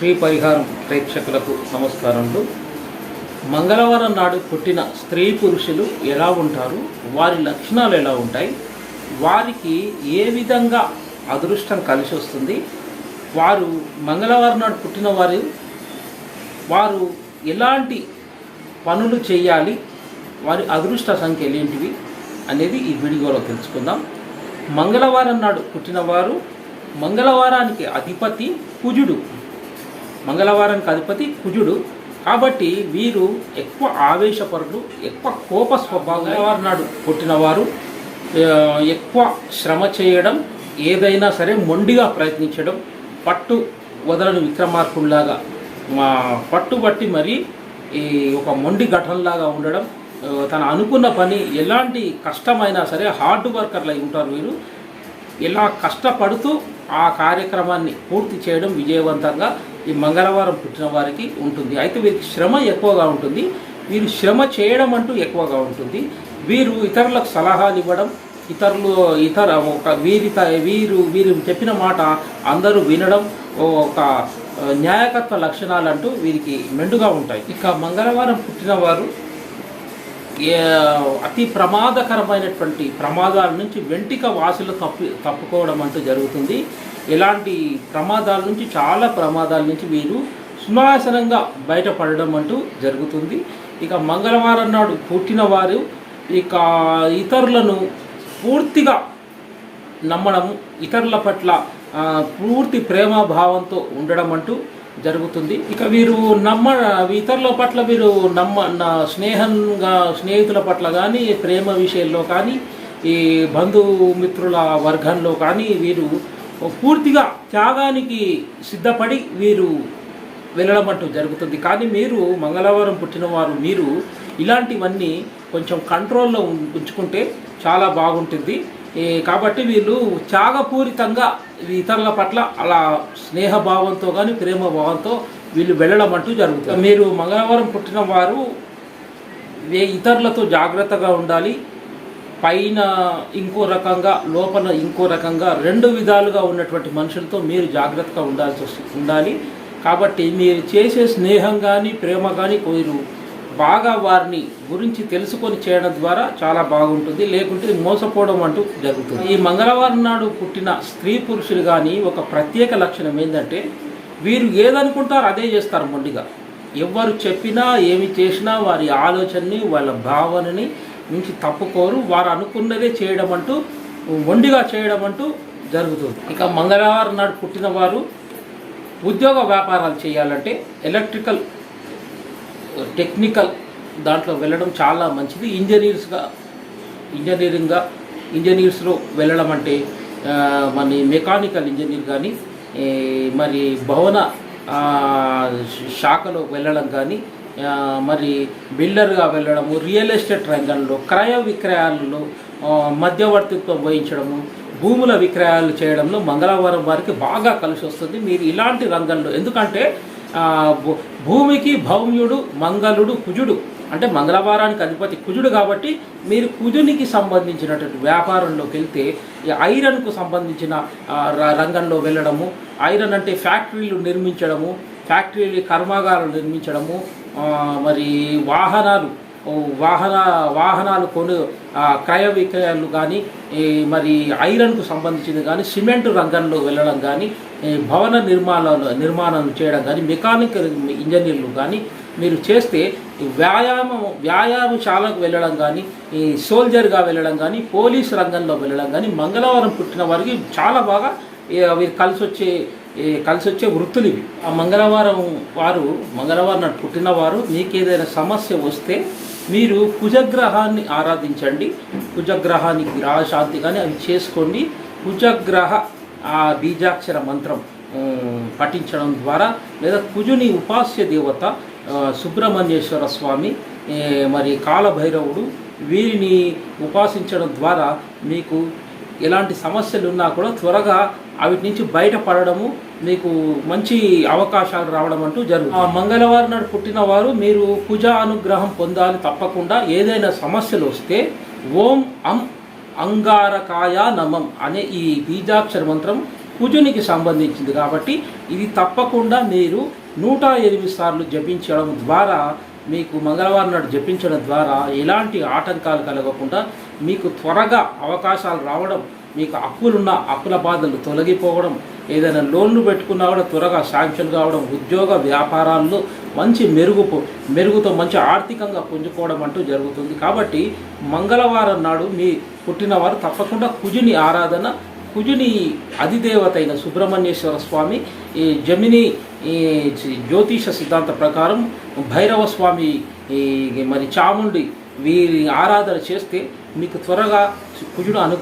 శ్రీ పరిహారం ప్రేక్షకులకు నమస్కారములు. మంగళవారం నాడు పుట్టిన స్త్రీ పురుషులు ఎలా ఉంటారు? వారి లక్షణాలు ఎలా ఉంటాయి? వారికి ఏ విధంగా అదృష్టం కలిసి వస్తుంది? వారు మంగళవారం నాడు పుట్టిన వారు వారు ఎలాంటి పనులు చేయాలి? వారి అదృష్ట సంఖ్యలు ఏంటివి? అనేది ఈ వీడియోలో తెలుసుకుందాం. మంగళవారం నాడు పుట్టినవారు మంగళవారానికి అధిపతి కుజుడు. మంగళవారానికి అధిపతి కుజుడు. కాబట్టి వీరు ఎక్కువ ఆవేశపరులు ఎక్కువ కోప స్వభావం నాడు. పుట్టినవారు ఎక్కువ శ్రమ చేయడం ఏదైనా సరే మొండిగా ప్రయత్నించడం పట్టు వదలని విక్రమార్కుల్లాగా. మా పట్టుబట్టి మరి ఈ ఒక మొండి ఘటనలాగా ఉండడం తను అనుకున్న పని ఎలాంటి కష్టమైనా సరే హార్డ్ వర్కర్లు అయి ఉంటారు వీరు. ఇలా కష్టపడుతూ ఆ కార్యక్రమాన్ని పూర్తి చేయడం విజయవంతంగా ఈ మంగళవారం పుట్టిన వారికి ఉంటుంది. అయితే వీరికి శ్రమ ఎక్కువగా ఉంటుంది. వీరు శ్రమ చేయడం అంటూ ఎక్కువగా ఉంటుంది. వీరు ఇతరులకు సలహాలు ఇవ్వడం ఇతరులు ఇతర ఒక వీరి త- వీరు వీరు చెప్పిన మాట అందరూ వినడం ఒక న్యాయకత్వ లక్షణాలు అంటూ వీరికి మెండుగా ఉంటాయి. ఇక మంగళవారం పుట్టిన వారు అతి ప్రమాదకరమైనటువంటి ప్రమాదాల నుంచి వెంటిక వాసులు తప్పి తప్పుకోవడం అంటూ జరుగుతుంది. ఎలాంటి ప్రమాదాల నుంచి చాలా ప్రమాదాల నుంచి వీరు సునాశనంగా బయటపడడం అంటూ జరుగుతుంది. ఇక మంగళవారం నాడు పుట్టిన వారు ఇక ఇతరులను పూర్తిగా నమ్మడము ఇతరుల పట్ల పూర్తి ప్రేమ భావంతో ఉండడం అంటూ జరుగుతుంది. ఇక వీరు నమ్మ ఇతరుల పట్ల వీరు నమ్మ నా- స్నేహంగా స్నేహితుల పట్ల కానీ ప్రేమ విషయంలో కానీ ఈ బంధుమిత్రుల వర్గంలో కానీ వీరు పూర్తిగా త్యాగానికి సిద్ధపడి వీరు వెళ్ళడం అంటూ జరుగుతుంది. కానీ మీరు మంగళవారం పుట్టినవారు మీరు ఇలాంటివన్నీ కొంచెం కంట్రోల్లో ఉంచుకుంటే చాలా బాగుంటుంది. కాబట్టి వీళ్ళు త్యాగపూరితంగా ఇతరుల పట్ల అలా స్నేహభావంతో కానీ ప్రేమ భావంతో వీళ్ళు వెళ్ళడం అంటూ జరుగుతుంది. మీరు మంగళవారం పుట్టిన వారు ఇతరులతో జాగ్రత్తగా ఉండాలి. పైన ఇంకో రకంగా లోపల ఇంకో రకంగా రెండు విధాలుగా ఉన్నటువంటి మనుషులతో మీరు జాగ్రత్తగా ఉండాల్సి వస్తు- ఉండాలి. కాబట్టి మీరు చేసే స్నేహం కానీ ప్రేమ కానీ మీరు బాగా వారిని గురించి తెలుసుకొని చేయడం ద్వారా చాలా బాగుంటుంది. లేకుంటే మోసపోవడం అంటూ జరుగుతుంది. ఈ మంగళవారం నాడు పుట్టిన స్త్రీ పురుషులు కానీ ఒక ప్రత్యేక లక్షణం ఏంటంటే వీరు ఏదనుకుంటారో అదే చేస్తారు మొండిగా. ఎవరు చెప్పినా ఏమి చేసినా వారి ఆలోచనని వాళ్ళ భావనని నుంచి తప్పుకోరు. వారు అనుకున్నదే చేయడం అంటూ ఒండిగా చేయడం అంటూ జరుగుతుంది. ఇక మంగళవారం నాడు పుట్టిన వారు ఉద్యోగ వ్యాపారాలు చేయాలంటే ఎలక్ట్రికల్ టెక్నికల్ దాంట్లో వెళ్ళడం చాలా మంచిది. ఇంజనీర్స్గా ఇంజనీరింగ్గా ఇంజనీర్స్లో వెళ్ళడం అంటే మరి మన మెకానికల్ ఇంజనీర్ కానీ మరి భవన శాఖలో వెళ్ళడం కానీ మరి బిల్డర్గా వెళ్ళడము రియల్ ఎస్టేట్ రంగంలో క్రయ విక్రయాలలో మధ్యవర్తిత్వం వహించడము భూముల విక్రయాలు చేయడంలో మంగళవారం వారికి బాగా కలిసి వస్తుంది. మీరు ఇలాంటి రంగంలో ఎందుకంటే భూ- భూమికి భౌమ్యుడు మంగళుడు కుజుడు. అంటే మంగళవారానికి అధిపతి కుజుడు కాబట్టి మీరు కుజునికి సంబంధించినటువంటి వ్యాపారంలోకి వెళ్తే ఈ ఐరన్కు సంబంధించిన ర- రంగంలో వెళ్ళడము ఐరన్ అంటే ఫ్యాక్టరీలు నిర్మించడము ఫ్యాక్టరీలు కర్మాగారాలు నిర్మించడము మరి వాహనాలు వాహన వాహనాలు కొను క్రయ విక్రయాలు కానీ మరి ఐరన్కు సంబంధించింది కానీ సిమెంట్ రంగంలో వెళ్ళడం కానీ భవన నిర్మాణాలు నిర్మాణం చేయడం కానీ మెకానికల్ ఇంజనీర్లు కానీ మీరు చేస్తే వ్యాయామం వ్యాయామశాలకు వెళ్ళడం కానీ ఈ సోల్జర్గా వెళ్ళడం కానీ పోలీస్ రంగంలో వెళ్ళడం కానీ మంగళవారం పుట్టిన వారికి చాలా బాగా వీరు కలిసి వచ్చే కలిసి వచ్చే వృత్తులు ఇవి. ఆ మంగళవారం వారు మంగళవారం నాడు పుట్టినవారు మీకు ఏదైనా సమస్య వస్తే మీరు కుజగ్రహాన్ని ఆరాధించండి. కుజగ్రహానికి గ్రహశాంతి కానీ అవి చేసుకోండి. కుజగ్రహ ఆ బీజాక్షర మంత్రం పఠించడం ద్వారా లేదా కుజుని ఉపాస్య దేవత సుబ్రహ్మణ్యేశ్వర స్వామి మరి కాలభైరవుడు వీరిని ఉపాసించడం ద్వారా మీకు ఎలాంటి సమస్యలు ఉన్నా కూడా త్వరగా వాటి నుంచి బయటపడడము మీకు మంచి అవకాశాలు రావడం అంటూ జరుగుతుంది. ఆ మంగళవారం నాడు పుట్టిన వారు మీరు కుజ అనుగ్రహం పొందాలి తప్పకుండా. ఏదైనా సమస్యలు వస్తే ఓం అం అంగారకాయ నమం అనే ఈ బీజాక్షర మంత్రం కుజునికి సంబంధించింది కాబట్టి ఇది తప్పకుండా మీరు నూట ఎనిమిది సార్లు జపించడం ద్వారా మీకు మంగళవారం నాడు జపించడం ద్వారా ఎలాంటి ఆటంకాలు కలగకుండా మీకు త్వరగా అవకాశాలు రావడం మీకు అప్పులున్న అప్పుల బాధలు తొలగిపోవడం ఏదైనా లోన్లు పెట్టుకున్నా కూడా త్వరగా శాంక్షన్ కావడం ఉద్యోగ వ్యాపారాల్లో మంచి మెరుగు మెరుగుతో మంచి ఆర్థికంగా పుంజుకోవడం అంటూ జరుగుతుంది. కాబట్టి మంగళవారం నాడు మీ పుట్టినవారు తప్పకుండా కుజుని ఆరాధన కుజుని అధిదేవత అయిన సుబ్రహ్మణ్యేశ్వర స్వామి ఈ జమిని ఈ జ్యోతిష సిద్ధాంత ప్రకారం భైరవ స్వామి ఈ మరి చాముండి వీరి ఆరాధన చేస్తే మీకు త్వరగా కుజుడు అనుగ్రహం